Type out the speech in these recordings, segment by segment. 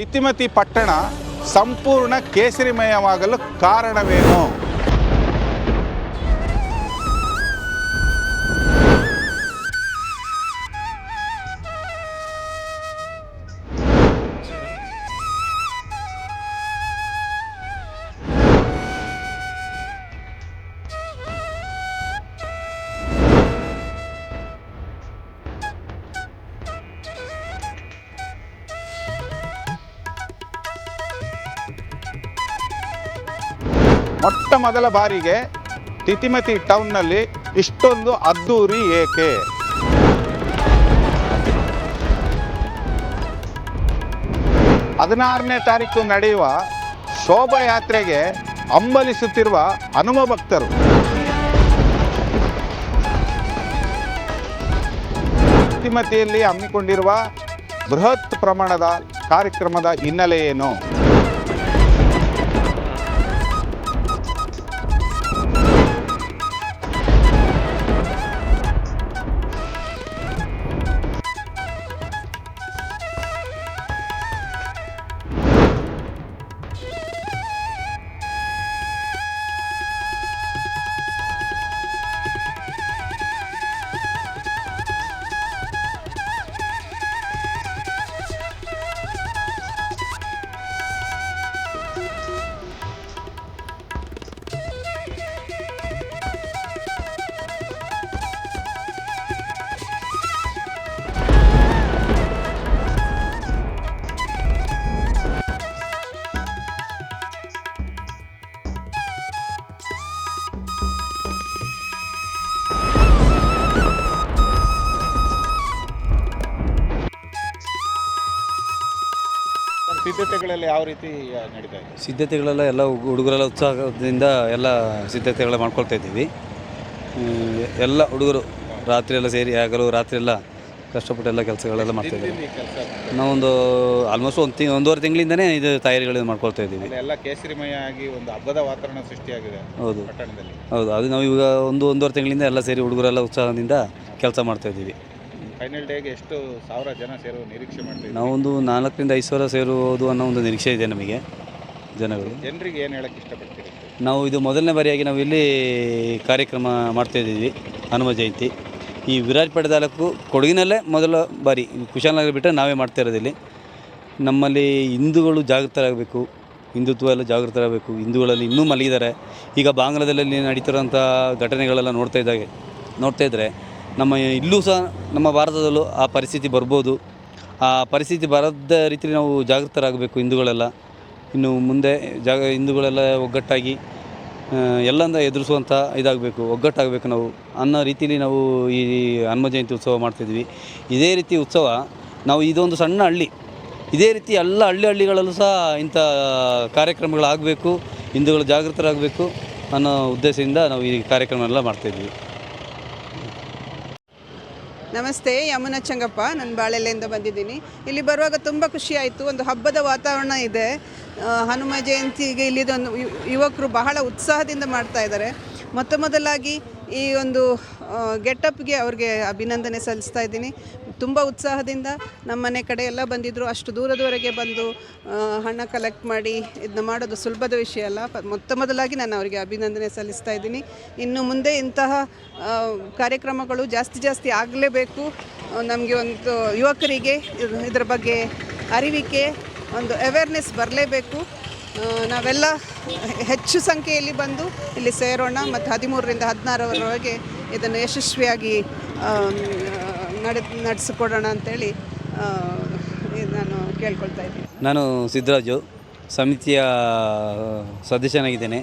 ತಿತಿಮತಿ ಪಟ್ಟಣ ಸಂಪೂರ್ಣ ಕೇಸರಿಮಯವಾಗಲು ಕಾರಣವೇನು? ಮೊಟ್ಟ ಮೊದಲ ಬಾರಿಗೆ ತಿತಿಮತಿ ಟೌನ್ನಲ್ಲಿ ಇಷ್ಟೊಂದು ಅದ್ದೂರಿ ಏಕೆ? ಹದಿನಾರನೇ ತಾರೀಕು ನಡೆಯುವ ಶೋಭಾಯಾತ್ರೆಗೆ ಅಂಬಲಿಸುತ್ತಿರುವ ಹನುಮ ಭಕ್ತರು. ತಿತಿಮತಿಯಲ್ಲಿ ಹಮ್ಮಿಕೊಂಡಿರುವ ಬೃಹತ್ ಪ್ರಮಾಣದ ಕಾರ್ಯಕ್ರಮದ ಹಿನ್ನೆಲೆ ಏನು? ಸಿದ್ಧತೆಗಳಲ್ಲಿ ಯಾವ ರೀತಿ ನಡೀತಾ ಇದೆ? ಸಿದ್ಧತೆಗಳೆಲ್ಲ ಎಲ್ಲ ಹುಡುಗರೆಲ್ಲ ಉತ್ಸಾಹದಿಂದ ಎಲ್ಲ ಸಿದ್ಧತೆಗಳ ಮಾಡ್ಕೊಳ್ತಾ ಇದ್ದೀವಿ. ಹ್ಮ್, ಎಲ್ಲ ಹುಡುಗರು ರಾತ್ರಿ ಎಲ್ಲ ಸೇರಿ ಆಗಲು ರಾತ್ರಿ ಎಲ್ಲ ಕಷ್ಟಪಟ್ಟು ಎಲ್ಲ ಕೆಲಸಗಳೆಲ್ಲ ಮಾಡ್ತಾ ಇದ್ದೀವಿ ಕೆಲಸ ನಾವೊಂದು ಆಲ್ಮೋಸ್ಟ್ ಒಂದು ತಿಂಗ್ ಒಂದೂವರೆ ತಿಂಗಳಿಂದನೇ ಇದು ತಯಾರಿಗಳನ್ನು ಮಾಡ್ಕೊಳ್ತಾ ಇದ್ದೀವಿ. ಎಲ್ಲ ಕೇಸರಿಮಯ ಆಗಿ ಒಂದು ಹಬ್ಬದ ವಾತಾವರಣ ಸೃಷ್ಟಿಯಾಗಿದೆ ಹೌದು. ಪಟ್ಟಣದಲ್ಲಿ. ಹೌದು. ಅದು ನಾವು ಇವಾಗ ಒಂದು ಒಂದೂವರೆ ತಿಂಗಳಿಂದ ಎಲ್ಲ ಸೇರಿ ಹುಡುಗರೆಲ್ಲ ಉತ್ಸಾಹದಿಂದ ಕೆಲಸ ಮಾಡ್ತಾ ಇದ್ದೀವಿ. ಫೈನಲ್ ಡೇಗೆ ಎಷ್ಟು ಸಾವಿರ ಜನ ಸೇರುವ ನಿರೀಕ್ಷೆ ಮಾಡ್ತೀವಿ ನಾವೊಂದು ನಾಲ್ಕರಿಂದ ಐದು ಸಾವಿರ ಸೇರುವುದು ಅನ್ನೋ ಒಂದು ನಿರೀಕ್ಷೆ ಇದೆ ನಮಗೆ ಜನಗಳು ಜನರಿಗೆ ಏನು ಹೇಳಕ್ಕೆ ಇಷ್ಟಪಡ್ತೀರಿ? ನಾವು ಇದು ಮೊದಲನೇ ಬಾರಿಯಾಗಿ ನಾವು ಇಲ್ಲಿ ಕಾರ್ಯಕ್ರಮ ಮಾಡ್ತಾ ಇದ್ದೀವಿ ಹನುಮ ಜಯಂತಿ. ಈ ವಿರಾಜಪೇಟೆ ತಾಲೂಕು ಕೊಡಗಿನಲ್ಲೇ ಮೊದಲ ಬಾರಿ ಕುಶಾಲನಗರ ಬಿಟ್ಟರೆ ನಾವೇ ಮಾಡ್ತಾ ಇರೋದಿಲ್ಲಿ ನಮ್ಮಲ್ಲಿ ಹಿಂದೂಗಳು ಜಾಗೃತರಾಗಬೇಕು ಹಿಂದುತ್ವ ಎಲ್ಲ ಜಾಗೃತರಾಗಬೇಕು ಹಿಂದೂಗಳಲ್ಲಿ ಇನ್ನೂ ಮಲಗಿದ್ದಾರೆ. ಈಗ ಬಾಂಗ್ಲಾದಲ್ಲಿ ನಡೀತಿರೋಂಥ ಘಟನೆಗಳೆಲ್ಲ ನೋಡ್ತಾ ಇದ್ದಾಗೆ ನೋಡ್ತಾ ಇದ್ದರೆ ನಮ್ಮ ಇಲ್ಲೂ ಸಹ ನಮ್ಮ ಭಾರತದಲ್ಲೂ ಆ ಪರಿಸ್ಥಿತಿ ಬರ್ಬೋದು. ಆ ಪರಿಸ್ಥಿತಿ ಬರದ ರೀತಿಯಲ್ಲಿ ನಾವು ಜಾಗೃತರಾಗಬೇಕು ಹಿಂದೂಗಳೆಲ್ಲ. ಇನ್ನು ಮುಂದೆ ಜಾಗ ಹಿಂದೂಗಳೆಲ್ಲ ಒಗ್ಗಟ್ಟಾಗಿ ಎಲ್ಲಂದ ಎದುರಿಸುವಂಥ ಇದಾಗಬೇಕು, ಒಗ್ಗಟ್ಟಾಗಬೇಕು ನಾವು. ಅನ್ನೋ ರೀತಿಯಲ್ಲಿ ನಾವು ಈ ಹನುಮ ಜಯಂತಿ ಉತ್ಸವ ಮಾಡ್ತಿದ್ವಿ. ಇದೇ ರೀತಿ ಉತ್ಸವ, ನಾವು ಇದೊಂದು ಸಣ್ಣ ಹಳ್ಳಿ. ಇದೇ ರೀತಿ ಎಲ್ಲ ಹಳ್ಳಿ ಹಳ್ಳಿಗಳಲ್ಲೂ ಸಹ ಇಂಥ ಕಾರ್ಯಕ್ರಮಗಳಾಗಬೇಕು, ಹಿಂದೂಗಳು ಜಾಗೃತರಾಗಬೇಕು ಅನ್ನೋ ಉದ್ದೇಶದಿಂದ ನಾವು ಈ ಕಾರ್ಯಕ್ರಮ ಎಲ್ಲ ಮಾಡ್ತಾಯಿದ್ವಿ ನಮಸ್ತೆ, ಯಮುನಾ ಚಂಗಪ್ಪ. ನಾನು ಬಾಳೆಲೆಯಿಂದ ಬಂದಿದ್ದೀನಿ. ಇಲ್ಲಿ ಬರುವಾಗ ತುಂಬ ಖುಷಿ ಆಯಿತು. ಒಂದು ಹಬ್ಬದ ವಾತಾವರಣ ಇದೆ. ಹನುಮ ಜಯಂತಿಗೆ ಇಲ್ಲಿದೊಂದು ಯುವಕರು ಬಹಳ ಉತ್ಸಾಹದಿಂದ ಮಾಡ್ತಾ ಇದ್ದಾರೆ. ಮೊತ್ತ ಮೊದಲಾಗಿ ಈ ಒಂದು ಗೆಟಪ್ಗೆ ಅವ್ರಿಗೆ ಅಭಿನಂದನೆ ಸಲ್ಲಿಸ್ತಾ ಇದ್ದೀನಿ. ತುಂಬ ಉತ್ಸಾಹದಿಂದ ನಮ್ಮ ಮನೆ ಕಡೆ ಎಲ್ಲ ಬಂದಿದ್ದರು ಅಷ್ಟು ದೂರದವರೆಗೆ ಬಂದು ಹಣ ಕಲೆಕ್ಟ್ ಮಾಡಿ ಇದನ್ನ ಮಾಡೋದು ಸುಲಭದ ವಿಷಯ ಅಲ್ಲ. ಮೊತ್ತ ಮೊದಲಾಗಿ ನಾನು ಅವರಿಗೆ ಅಭಿನಂದನೆ ಸಲ್ಲಿಸ್ತಾ ಇದ್ದೀನಿ. ಇನ್ನು ಮುಂದೆ ಇಂತಹ ಕಾರ್ಯಕ್ರಮಗಳು ಜಾಸ್ತಿ ಜಾಸ್ತಿ ಆಗಲೇಬೇಕು. ನಮಗೆ ಒಂದು ಯುವಕರಿಗೆ ಇದ್- ಇದರ ಬಗ್ಗೆ ಅರಿವಿಕೆ, ಒಂದು ಅವೇರ್ನೆಸ್ ಬರಲೇಬೇಕು. ನಾವೆಲ್ಲ ಹೆಚ್ಚು ಸಂಖ್ಯೆಯಲ್ಲಿ ಬಂದು ಇಲ್ಲಿ ಸೇರೋಣ. ಮತ್ತು ಹದಿಮೂರರಿಂದ ಹದಿನಾರರವರೆಗೆ ಇದನ್ನು ಯಶಸ್ವಿಯಾಗಿ ನಡೆ, ನಡೆಸಿಕೊಡೋಣ ಅಂತೇಳಿ ನಾನು ಕೇಳ್ಕೊಳ್ತಾ ಇದ್ದೀನಿ. ನಾನು ಸಿದ್ದರಾಜು ಸಮಿತಿಯ ಸದಸ್ಯನಾಗಿದ್ದೇನೆ.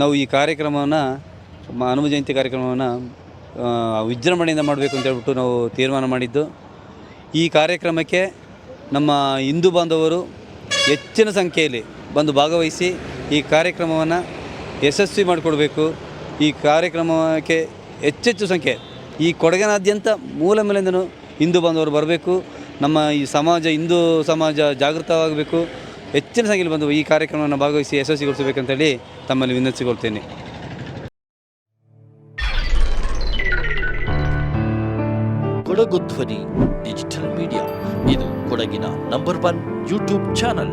ನಾವು ಈ ಕಾರ್ಯಕ್ರಮವನ್ನು ಹನುಮ ಜಯಂತಿ ಕಾರ್ಯಕ್ರಮವನ್ನು ವಿಜೃಂಭಣೆಯಿಂದ ಮಾಡಬೇಕು ಅಂತ ಹೇಳ್ಬಿಟ್ಟು ನಾವು ತೀರ್ಮಾನ ಮಾಡಿದ್ದು. ಈ ಕಾರ್ಯಕ್ರಮಕ್ಕೆ ನಮ್ಮ ಹಿಂದೂ ಬಾಂಧವರು ಹೆಚ್ಚಿನ ಸಂಖ್ಯೆಯಲ್ಲಿ ಬಂದು ಭಾಗವಹಿಸಿ ಈ ಕಾರ್ಯಕ್ರಮವನ್ನು ಯಶಸ್ವಿ ಮಾಡಿಕೊಡ್ಬೇಕು. ಈ ಕಾರ್ಯಕ್ರಮಕ್ಕೆ ಹೆಚ್ಚೆಚ್ಚು ಸಂಖ್ಯೆ. ಈ ಕೊಡಗಿನಾದ್ಯಂತ ಮೂಲ ಮೇಲಿಂದನೂ ಹಿಂದೂ ಬಾಂಧವರು ಬರಬೇಕು. ನಮ್ಮ ಈ ಸಮಾಜ, ಹಿಂದೂ ಸಮಾಜ ಜಾಗೃತವಾಗಬೇಕು. ಹೆಚ್ಚಿನ ಸಂಖ್ಯೆಯಲ್ಲಿ ಬಂದು ಈ ಕಾರ್ಯಕ್ರಮವನ್ನು ಭಾಗವಹಿಸಿ ಯಶಸ್ವಿಗೊಳಿಸಬೇಕಂತೇಳಿ ತಮ್ಮಲ್ಲಿ ವಿನಂತಿಸಿಕೊಳ್ತೇನೆ. ಕೊಡಗು ಧ್ವನಿ, ಡಿಜಿಟಲ್ ಮೀಡಿಯಾ. ಇದು ಕೊಡಗಿನ number one YouTube channel.